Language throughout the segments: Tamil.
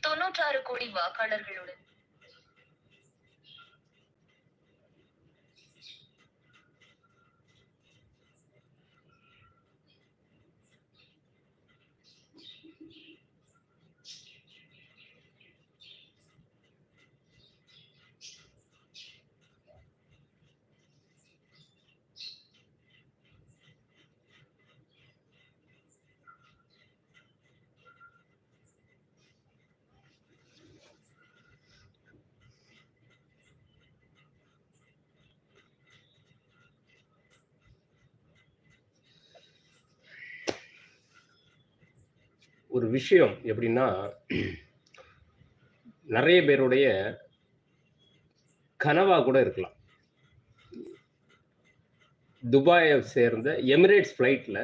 தொன்னூற்றாறு கோடி வாக்காளர்களுடன் ஒரு விஷயம் எப்படின்னா நிறைய பேருடைய கனவா கூட இருக்கலாம். துபாயை சேர்ந்த எமிரேட்ஸ் ஃப்ளைட்டில்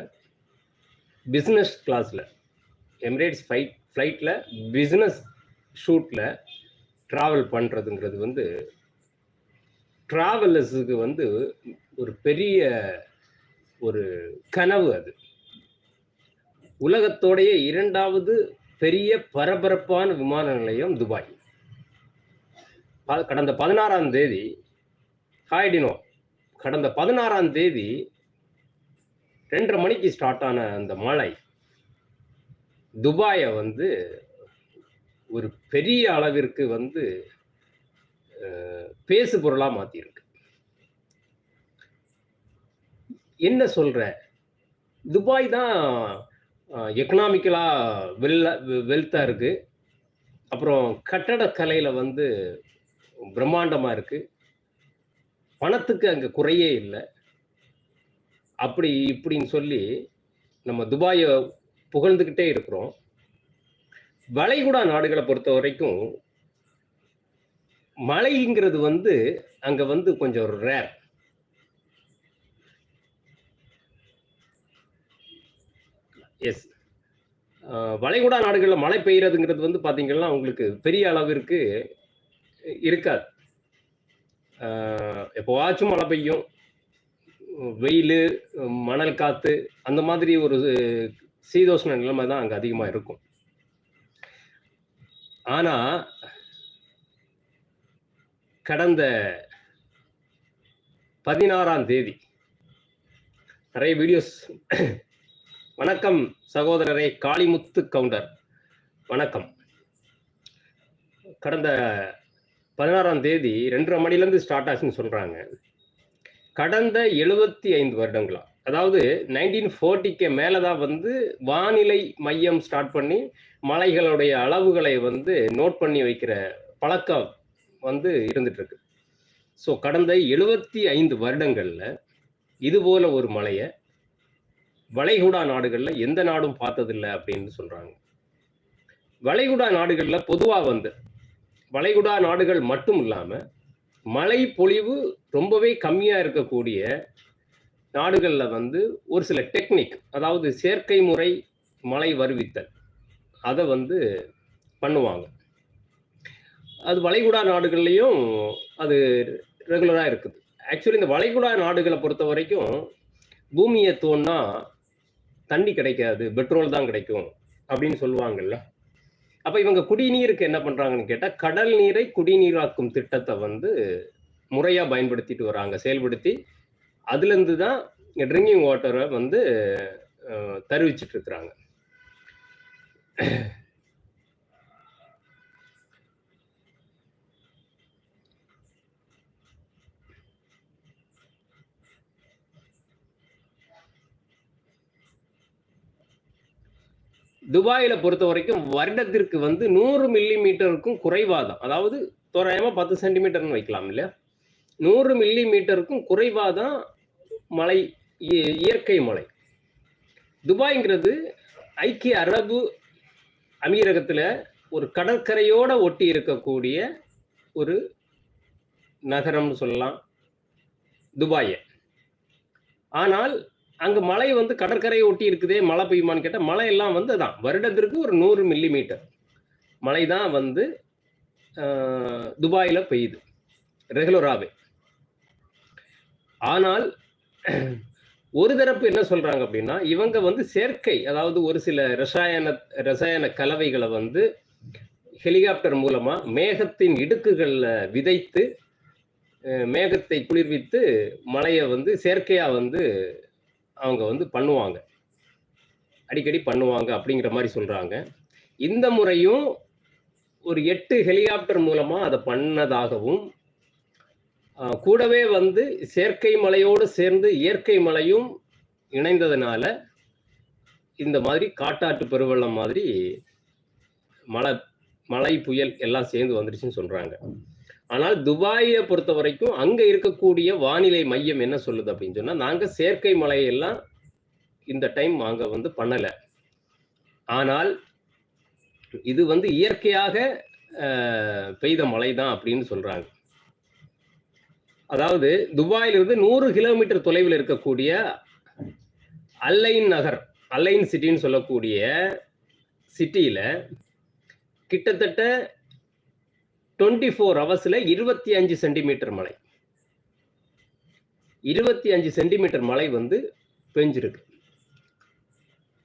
பிஸ்னஸ் கிளாஸில் எமிரேட்ஸ் ஃப்ளைட் ஃப்ளைட்டில் பிஸ்னஸ் ஷூட்டில் ட்ராவல் பண்ணுறதுங்கிறது வந்து ட்ராவலர்ஸுக்கு வந்து ஒரு பெரிய ஒரு கனவு அது. உலகத்தோடைய இரண்டாவது பெரிய பரபரப்பான விமான நிலையம் துபாய். கடந்த பதினாறாம் தேதி ஹாய்டினோ கடந்த பதினாறாம் தேதி ரெண்டரை மணிக்கு ஸ்டார்ட் ஆன அந்த மழை துபாயை வந்து ஒரு பெரிய அளவிற்கு வந்து பேசு பொருளாக மாற்றியிருக்கு என்ன சொல்ற? துபாய் தான் எக்கனாமிக்கலாக வெல்ல வெல்த்தாக இருக்குது அப்புறம் கட்டடக்கலையில் வந்து பிரம்மாண்டமாக இருக்குது பணத்துக்கு அங்கே குறையே இல்லை. அப்படி இப்படின்னு சொல்லி நம்ம துபாயை புகழ்ந்துக்கிட்டே இருக்கிறோம். வளைகுடா நாடுகளை பொறுத்த வரைக்கும் மழைங்கிறது வந்து அங்கே வந்து கொஞ்சம் ரேர் எஸ் வளைகுடா நாடுகளில் மழை பெய்யறதுங்கிறது வந்து பார்த்தீங்கன்னா உங்களுக்கு பெரிய அளவிற்கு இருக்காது. எப்போவாச்சும் மழை பெய்யும். வெயில் மணல் காற்று அந்த மாதிரி ஒரு சீதோஷ்ண நிலைமை தான் அங்கே அதிகமாக இருக்கும். ஆனால் கடந்த பதினாறாம் தேதி நிறைய வீடியோஸ் வணக்கம் சகோதரரே காளிமுத்து கவுண்டர். வணக்கம். கடந்த பதினாறாம் தேதி ரெண்டரை மணிலேருந்து ஸ்டார்ட் ஆச்சுன்னு சொல்கிறாங்க கடந்த எழுபத்தி ஐந்து வருடங்களா. அதாவது நைன்டீன் ஃபோர்ட்டிக்கு மேலே தான் வந்து வானிலை மையம் ஸ்டார்ட் பண்ணி மலைகளுடைய அளவுகளை வந்து நோட் பண்ணி வைக்கிற பழக்கம் வந்து இருந்துகிட்ருக்கு ஸோ கடந்த எழுபத்தி ஐந்து வருடங்களில் இது போல ஒரு மலையை வளைகுடா நாடுகளில் எந்த நாடும் பார்த்ததில்லை அப்படின்னு சொல்றாங்க. வளைகுடா நாடுகளில் பொதுவாக வந்து வளைகுடா நாடுகள் மட்டும் இல்லாமல் மழை பொழிவு ரொம்பவே கம்மியாக இருக்கக்கூடிய நாடுகளில் வந்து ஒரு சில டெக்னிக் அதாவது செயற்கை முறை மழை வருவித்தல் அதை வந்து பண்ணுவாங்க. அது வளைகுடா நாடுகள்லையும் அது ரெகுலராக இருக்குது. ஆக்சுவலி இந்த வளைகுடா நாடுகளை பொறுத்த வரைக்கும் பூமியை தோன்னா தண்ணி கிடைக்காது பெட்ரோல் தான் கிடைக்கும் அப்படின்னு சொல்லுவாங்கல்ல. அப்போ இவங்க குடிநீருக்கு என்ன பண்ணுறாங்கன்னு கேட்டால் கடல் நீரை குடிநீராக்கும் திட்டத்தை வந்து முறையாக பயன்படுத்திட்டு வராங்க செயல்படுத்தி அதுலேருந்து தான் ட்ரிங்கிங் வாட்டரை வந்து அஹ், தருவிச்சிட்டு இருக்கிறாங்க. துபாயில் பொறுத்த வரைக்கும் வருடத்திற்கு வந்து நூறு மில்லி மீட்டருக்கும் குறைவாக தான் அதாவது தோராயமாக பத்து சென்டிமீட்டர்னு வைக்கலாம் இல்லையா? நூறு மில்லி மீட்டருக்கும் குறைவாக தான் மழை இயற்கை மழை துபாய்ங்கிறது ஐக்கிய அரபு அமீரகத்தில் ஒரு கடற்கரையோட ஒட்டி இருக்கக்கூடிய ஒரு நகரம்னு சொல்லலாம் துபாயை. ஆனால் அங்கே மழை வந்து கடற்கரையை ஒட்டி இருக்குதே மழை பெய்யுமான்னு கேட்டால் மழையெல்லாம் வந்து தான் வருடத்திற்கு ஒரு நூறு மில்லி மீட்டர் மழை தான் வந்து துபாயில் பெய்யுது. ரெகுலராகவே ஆனால் ஒரு தரப்பு என்ன சொல்றாங்க அப்படின்னா இவங்க வந்து செயற்கை அதாவது ஒரு சில ரசாயன ரசாயன கலவைகளை வந்து ஹெலிகாப்டர் மூலமா மேகத்தின் இடுக்குகளில் விதைத்து மேகத்தை குளிர்வித்து மழையை வந்து செயற்கையா வந்து அவங்க வந்து பண்ணுவாங்க. அடிக்கடி பண்ணுவாங்க அப்படிங்கிற மாதிரி சொல்றாங்க. இந்த முறையும் ஒரு எட்டு ஹெலிகாப்டர் மூலமா அதை பண்ணதாகவும் கூடவே வந்து செயற்கை மலையோடு சேர்ந்து இயற்கை மலையும் இணைந்ததுனால இந்த மாதிரி காட்டாற்று பெருவெள்ளம் மாதிரி மழை மழை புயல் எல்லாம் சேர்ந்து வந்துருச்சுன்னு சொல்றாங்க. ஆனால் துபாயை பொறுத்த வரைக்கும் அங்க இருக்கக்கூடிய வானிலை மையம் என்ன சொல்லுது அப்படின்னு சொன்னா நாங்க செயற்கை மழையெல்லாம் இந்த டைம் அங்க வந்து பண்ணல. ஆனால் இது வந்து இயற்கையாக பெய்த மழை தான் அப்படின்னு சொல்றாங்க. அதாவது துபாயிலிருந்து நூறு கிலோமீட்டர் தொலைவில் இருக்கக்கூடிய அல்லைன் நகர் அல்லைன் சிட்டின்னு சொல்லக்கூடிய சிட்டியில கிட்டத்தட்ட டுவெண்ட்டி ஃபோர் ஹவர்ஸில் இருபத்தி அஞ்சு சென்டிமீட்டர் மழை. இருபத்தி அஞ்சு சென்டிமீட்டர் மழை வந்து பெஞ்சிருக்கு.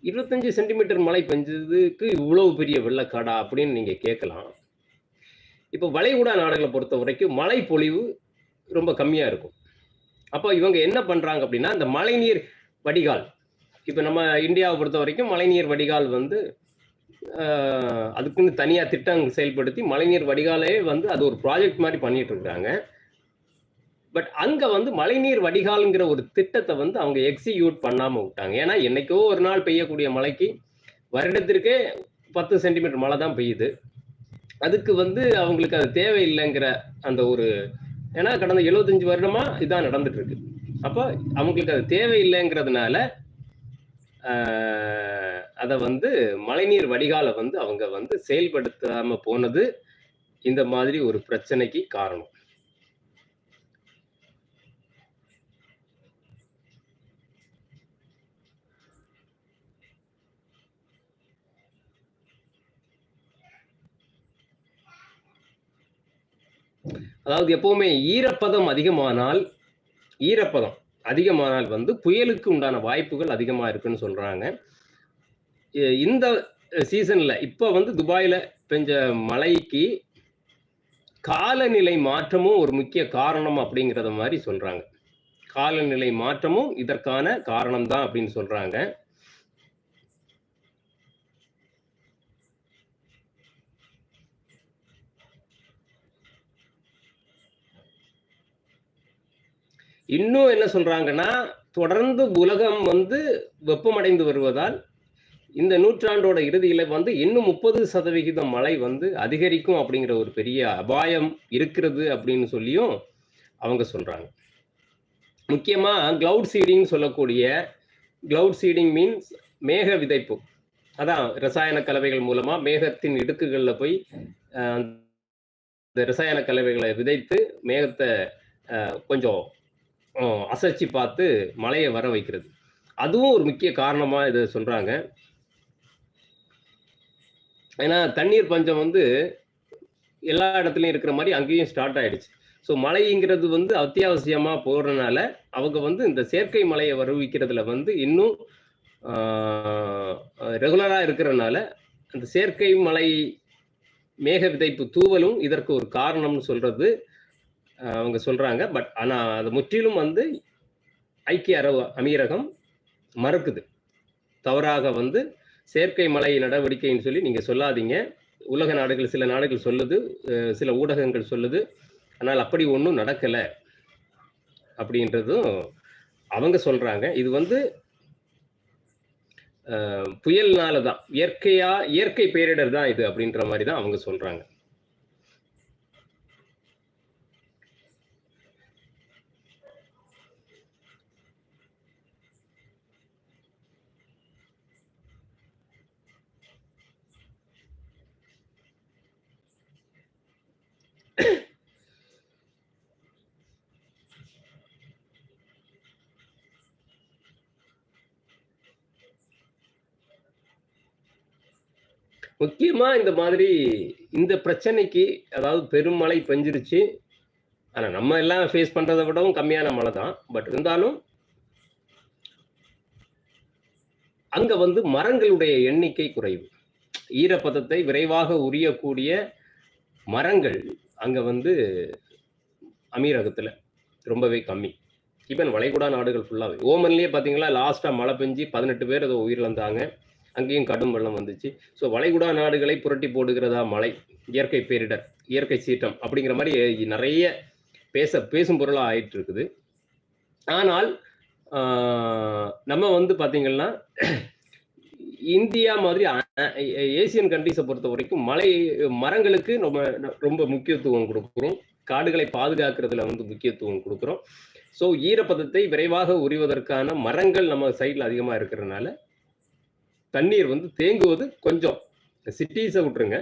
இருபத்தஞ்சு சென்டிமீட்டர் மழை பெஞ்சதுக்கு இவ்வளவு பெரிய வெள்ளக்காடா அப்படின்னு நீங்கள் கேட்கலாம். இப்போ வளைகுடா நாடுகளை பொறுத்த வரைக்கும் மழை பொழிவு ரொம்ப கம்மியாக இருக்கும். அப்போ இவங்க என்ன பண்ணுறாங்க அப்படின்னா இந்த மழைநீர் வடிகால் இப்போ நம்ம இந்தியாவை பொறுத்த வரைக்கும் மழைநீர் வடிகால் வந்து அதுக்குன்னு தனியாக திட்டம் செயல்படுத்தி மழைநீர் வடிகாலே வந்து அது ஒரு ப்ராஜெக்ட் மாதிரி பண்ணிட்டு இருக்காங்க பட் அங்கே வந்து மழைநீர் வடிகால்ங்கிற ஒரு திட்டத்தை வந்து அவங்க எக்ஸிக்யூட் பண்ணாமல் விட்டாங்க. ஏன்னா என்னைக்கோ ஒரு நாள் பெய்யக்கூடிய மழைக்கு வருடத்திற்கே பத்து சென்டிமீட்டர் மழை தான் பெய்யுது. அதுக்கு வந்து அவங்களுக்கு அது தேவையில்லைங்கிற அந்த ஒரு ஏன்னா கடந்த 75 வருடமா இதான் நடந்துட்டு இருக்கு அப்போ அவங்களுக்கு அது தேவையில்லைங்கிறதுனால அதை வந்து மழைநீர் வடிகாலை வந்து அவங்க வந்து செயல்படுத்தாம போனது இந்த மாதிரி ஒரு பிரச்சனைக்கு காரணம். அதாவது எப்பவுமே ஈரப்பதம் அதிகமானால் ஈரப்பதம் அதிகமானால் வந்து புயலுக்கு உண்டான வாய்ப்புகள் அதிகமாக இருக்குன்னு சொல்கிறாங்க இந்த சீசனில் இப்போ வந்து துபாயில் பெஞ்ச மழைக்கு காலநிலை மாற்றமும் ஒரு முக்கிய காரணம் அப்படிங்கிறத மாதிரி சொல்கிறாங்க காலநிலை மாற்றமும் இதற்கான காரணம் தான் அப்படின்னு சொல்கிறாங்க இன்னும் என்ன சொல்றாங்கன்னா தொடர்ந்து உலகம் வந்து வெப்பமடைந்து வருவதால் இந்த நூற்றாண்டோட இறுதியில வந்து இன்னும் முப்பது சதவிகிதம் மழை வந்து அதிகரிக்கும் அப்படிங்கிற ஒரு பெரிய அபாயம் இருக்கிறது அப்படின்னு சொல்லியும் அவங்க சொல்றாங்க. முக்கியமா கிளவுட் சீடிங் சொல்லக்கூடிய கிளவுட் சீடிங் மீன்ஸ் மேக விதைப்பு. அதான் ரசாயன கலவைகள் மூலமா மேகத்தின் இடுக்குகளில் போய் இந்த ரசாயன கலவைகளை விதைத்து மேகத்தை கொஞ்சம் அசைச்சு பார்த்து மழையை வர வைக்கிறது. அதுவும் ஒரு முக்கிய காரணமாக இதை சொல்கிறாங்க ஏன்னா தண்ணீர் பஞ்சம் வந்து எல்லா இடத்துலையும் இருக்கிற மாதிரி அங்கேயும் ஸ்டார்ட் ஆயிடுச்சு. ஸோ மழைங்கிறது வந்து அத்தியாவசியமாக போடுறதுனால அவங்க வந்து இந்த செயற்கை மழையை வருவிக்கிறதுல வந்து இன்னும் ரெகுலராக இருக்கிறதுனால அந்த செயற்கை மழை மேக விதைப்பு தூவலும் இதற்கு ஒரு காரணம்னு சொல்றது அவங்க சொல்றாங்க. பட் ஆனா அது முற்றிலும் வந்து ஐக்கிய அரபு அமீரகம் மறுக்குது. தவறாக வந்து செயற்கை மலை நடவடிக்கைன்னு சொல்லி நீங்க சொல்லாதீங்க. உலக நாடுகள் சில நாடுகள் சொல்லுது சில ஊடகங்கள் சொல்லுது. ஆனால் அப்படி ஒன்றும் நடக்கலை அப்படின்றதும் அவங்க சொல்றாங்க. இது வந்து புயல்னால தான். இயற்கையா இயற்கை பேரிடர் தான் இது அப்படின்ற மாதிரி தான் அவங்க சொல்றாங்க. முக்கியமா இந்த மாதிரி இந்த பிரச்சனைக்கு அதாவது பெருமழை பெஞ்சிருச்சு. ஆனா நம்ம எல்லாம் ஃபேஸ் பண்றதை விடவும் கம்மியான மழை தான். பட் இருந்தாலும் அங்க வந்து மரங்களுடைய எண்ணிக்கை குறைவு. ஈரப்பதத்தை விரைவாக உரியக்கூடிய மரங்கள் அங்க வந்து அமீரகத்துல ரொம்பவே கம்மி. ஈவன் வளைகுடா நாடுகள் ஃபுல்லாகவே ஓமன்லேயே பார்த்தீங்களா லாஸ்ட்டாக மழை பெஞ்சு பதினெட்டு பேர் ஏதோ உயிரிழந்தாங்க. அங்கேயும் கடும் வெள்ளம் வந்துச்சு. ஸோ வளைகுடா நாடுகளை புரட்டி போடுகிறதா மழை? இயற்கை பேரிடர் இயற்கை சீற்றம் அப்படிங்கிற மாதிரி நிறைய பேச பேசும் பொருளாக ஆயிட்டு இருக்குது ஆனால் நம்ம வந்து பார்த்தீங்கன்னா இந்தியா மாதிரி ஏசியன் கண்ட்ரிஸை பொறுத்த வரைக்கும் மலை மரங்களுக்கு நம்ம ரொம்ப முக்கியத்துவம் கொடுக்குறோம். காடுகளை பாதுகாக்கிறதுல வந்து முக்கியத்துவம் கொடுக்குறோம். ஸோ ஈரப்பதத்தை விரைவாக உரிவதற்கான மரங்கள் நம்ம சைடில் அதிகமாக இருக்கிறதுனால தண்ணீர் வந்து தேங்குவது கொஞ்சம். சிட்டிஸை விட்டுருங்க.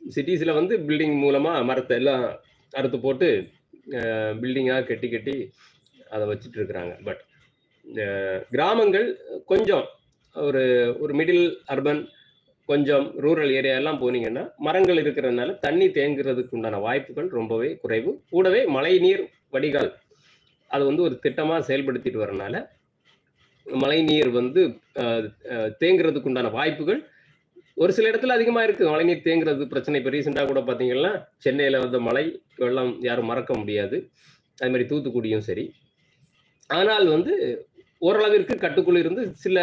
சிட்டிஸில் வந்து பில்டிங் மூலமாக மரத்தை எல்லாம் அறுத்து போட்டு பில்டிங்காக கட்டி கட்டி அதை வச்சுட்டு இருக்கிறாங்க. பட் கிராமங்கள் கொஞ்சம் ஒரு ஒரு மிடில் அர்பன் கொஞ்சம் ரூரல் ஏரியா எல்லாம் போனீங்கன்னா மரங்கள் இருக்கிறதுனால தண்ணி தேங்குறதுக்கு உண்டான வாய்ப்புகள் ரொம்பவே குறைவு. கூடவே மழை நீர் வடிகால் அது வந்து ஒரு திட்டமாக செயல்படுத்திட்டு வரனால மழை நீர் வந்து தேங்குறதுக்கு உண்டான வாய்ப்புகள் ஒரு சில இடத்துல அதிகமாக இருக்குது மழைநீர் தேங்குறது பிரச்சனை. இப்போ ரீசெண்டாக கூட பார்த்தீங்கன்னா சென்னையில் வந்த மழை வெள்ளம் யாரும் மறக்க முடியாது. அது மாதிரி தூத்துக்குடியும் சரி. ஆனால் வந்து ஓரளவிற்கு கட்டுக்குள் இருந்து சில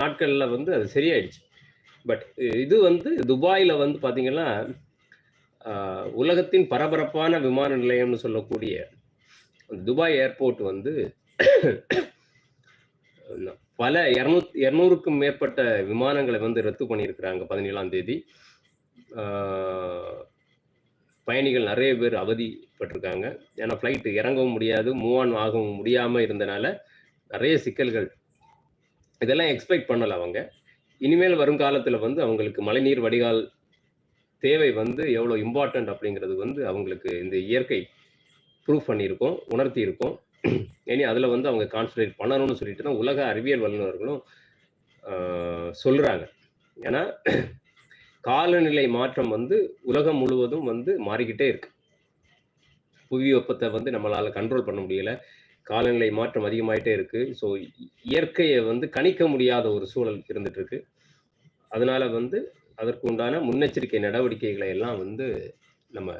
நாட்களில் வந்து அது சரியாயிடுச்சு. பட் இது வந்து துபாயில் வந்து பார்த்தீங்கன்னா உலகத்தின் பரபரப்பான விமான நிலையம்னு சொல்லக்கூடிய துபாய் ஏர்போர்ட் வந்து பல இரநூத் இரநூறுக்கும் மேற்பட்ட விமானங்களை வந்து ரத்து பண்ணியிருக்கிறாங்க பதினேழாம் தேதி. பயணிகள் நிறைய பேர் அவதிப்பட்டிருக்காங்க. ஏன்னா ஃப்ளைட்டு இறங்கவும் முடியாது மூவ் ஆன் ஆகவும் முடியாமல் இருந்தனால நிறைய சிக்கல்கள். இதெல்லாம் எக்ஸ்பெக்ட் பண்ணலை அவங்க. இனிமேல் வருங்காலத்தில் வந்து அவங்களுக்கு மழைநீர் வடிகால் தேவை வந்து எவ்வளோ இம்பார்ட்டன்ட் அப்படிங்கிறது வந்து அவங்களுக்கு இந்த இயற்கை ப்ரூவ் பண்ணியிருக்கோம் உணர்த்தி இருக்கோம் இனி அதில் வந்து அவங்க கான்சன்ட்ரேட் பண்ணணும்னு சொல்லிட்டு தான் உலக அறிவியல் வல்லுநர்களும் சொல்கிறாங்க ஏன்னா காலநிலை மாற்றம் வந்து உலகம் முழுவதும் வந்து மாறிக்கிட்டே இருக்கு. புவி வெப்பத்தை வந்து நம்மளால் கண்ட்ரோல் பண்ண முடியல. காலநிலை மாற்றம் அதிகமாயிட்டே இருக்கு. ஸோ இயற்கையை வந்து கணிக்க முடியாத ஒரு சூழல் இருந்துட்டு இருக்கு. அதனால வந்து அதற்கு உண்டான முன்னெச்சரிக்கை நடவடிக்கைகளை எல்லாம் வந்து நம்ம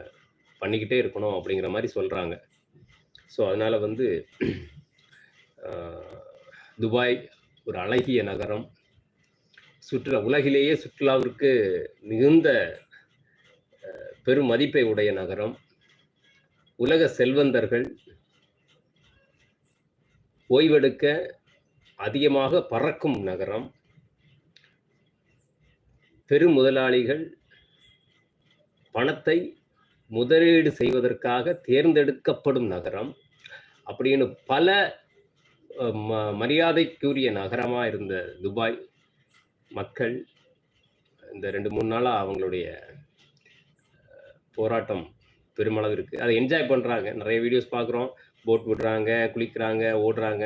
பண்ணிக்கிட்டே இருக்கணும் அப்படிங்கிற மாதிரி சொல்றாங்க. ஸோ அதனால் வந்து துபாய் ஒரு அழகிய நகரம். சுற்றுலா உலகிலேயே சுற்றுலாவிற்கு மிகுந்த பெருமதிப்பை பெரும் மதிப்பை உடைய நகரம். உலக செல்வந்தர்கள் ஓய்வெடுக்க அதிகமாக பறக்கும் நகரம். பெரும் முதலாளிகள் பணத்தை முதலீடு செய்வதற்காக தேர்ந்தெடுக்கப்படும் நகரம் அப்படின்னு பல ம- மரியாதைக்குரிய நகரமா இருந்த துபாய் மக்கள் இந்த ரெண்டு மூணு நாளாக அவங்களுடைய போராட்டம் பெருமளவு இருக்கு அதை என்ஜாய் பண்றாங்க. நிறைய வீடியோஸ் பார்க்குறோம். போட் விடுறாங்க குளிக்கிறாங்க ஓடுறாங்க.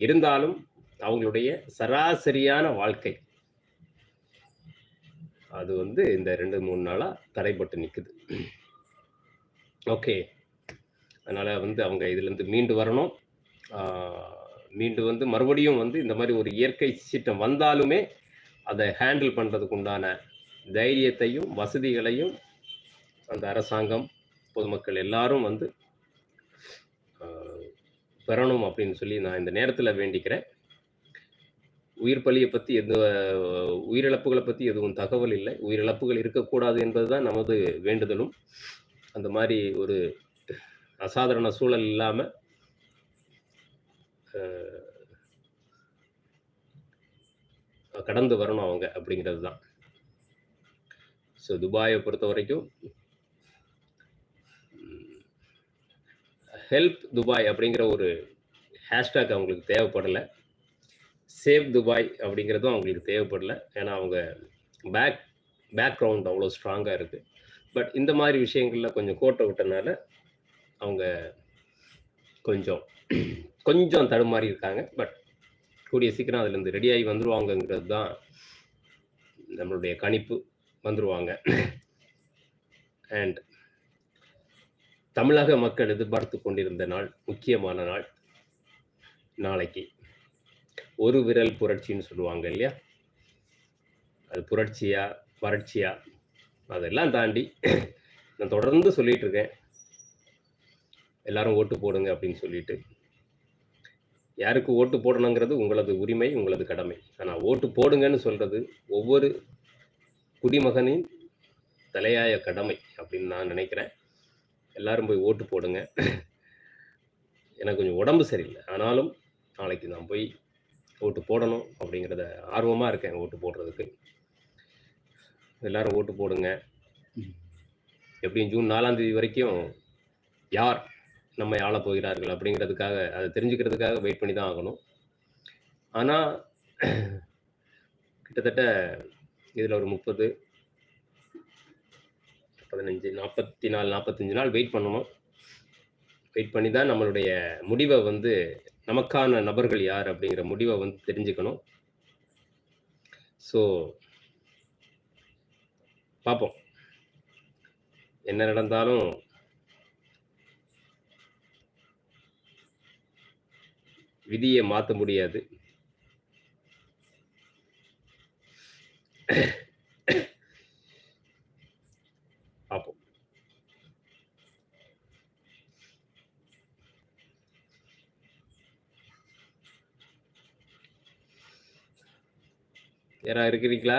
இருந்தாலும் அவங்களுடைய சராசரியான வாழ்க்கை அது வந்து இந்த ரெண்டு மூணு நாளாக தடைப்பட்டு நிற்குது ஓகே. அதனால் வந்து அவங்க இதுலேருந்து மீண்டு வரணும். மீண்டு வந்து மறுபடியும் வந்து இந்த மாதிரி ஒரு இயற்கை சீற்றம் வந்தாலுமே அதை ஹேண்டில் பண்ணுறதுக்கு உண்டான தைரியத்தையும் வசதிகளையும் அந்த அரசாங்கம் பொதுமக்கள் எல்லாரும் வந்து பெறணும் அப்படின்னு சொல்லி நான் இந்த நேரத்தில் வேண்டிக்கிறேன். உயிர் பலியை பற்றி எந்த உயிரிழப்புகளை பற்றி எதுவும் தகவல் இல்லை. உயிரிழப்புகள் இருக்கக்கூடாது என்பது தான் நமது வேண்டுதலும். அந்த மாதிரி ஒரு அசாதாரண சூழல் இல்லாமல் கடந்து வரணும் அவங்க அப்படிங்கிறது தான். ஸோ துபாயை பொறுத்த வரைக்கும் ஹெல்ப் துபாய் அப்படிங்கிற ஒரு ஹேஷ்டேக் அவங்களுக்கு தேவைப்படலை. சேவ் துபாய் அப்படிங்கிறதும் அவங்களுக்கு தேவைப்படலை. ஏன்னா அவங்க பேக் பேக்ரவுண்ட் அவ்வளோ ஸ்ட்ராங்காக இருக்குது பட் இந்த மாதிரி விஷயங்களில் கொஞ்சம் கோட்டை விட்டனால அவங்க கொஞ்சம் கொஞ்சம் தடுமாறி இருக்காங்க. பட் கூடிய சீக்கிரம் அதுலேருந்து ரெடியாகி வந்துருவாங்கங்கிறது தான் நம்மளுடைய கணிப்பு. வந்துருவாங்க. அண்ட் தமிழக மக்கள் எதிர்பார்த்து கொண்டிருந்த நாள் முக்கியமான நாள் நாளைக்கு. ஒரு விரல் புரட்சின்னு சொல்லுவாங்க இல்லையா? அது புரட்சியா வறட்சியா? அதெல்லாம் தாண்டி நான் தொடர்ந்து சொல்லிட்டு இருக்கேன் எல்லாரும் ஓட்டு போடுங்க அப்படின்னு சொல்லிட்டு. யாருக்கு ஓட்டு போடணுங்கிறது உங்களது உரிமை உங்களது கடமை. ஆனால் ஓட்டு போடுங்கன்னு சொல்றது ஒவ்வொரு குடிமகனின் தலையாய கடமை அப்படின்னு நான் நினைக்கிறேன். எல்லாரும் போய் ஓட்டு போடுங்க. எனக்கு கொஞ்சம் உடம்பு சரியில்லை. ஆனாலும் நாளைக்கு நான் போய் ஓட்டு போடணும் அப்படிங்கிறத ஆர்வமாக இருக்கேன் ஓட்டு போடுறதுக்கு. எல்லாரும் ஓட்டு போடுங்க. எப்படியும் ஜூன் நாலாம் தேதி வரைக்கும் யார் நம்மை ஆளப் போகிறார்கள் அப்படிங்கிறதுக்காக அதை தெரிஞ்சுக்கிறதுக்காக வெயிட் பண்ணி தான் ஆகணும். ஆனால் கிட்டத்தட்ட இதில் ஒரு முப்பது பதினஞ்சு நாற்பத்தி நாலு நாற்பத்தஞ்சு நாள் வெயிட் பண்ணணும். வெயிட் பண்ணி தான் நம்மளுடைய முடிவை வந்து நமக்கான நபர்கள் யார் அப்படிங்கிற முடிவை வந்து தெரிஞ்சுக்கணும். ஸோ பார்ப்போம் என்ன நடந்தாலும் விதியை மாற்ற முடியாது. பார்ப்போம் யாரா இருக்கிறீங்களா?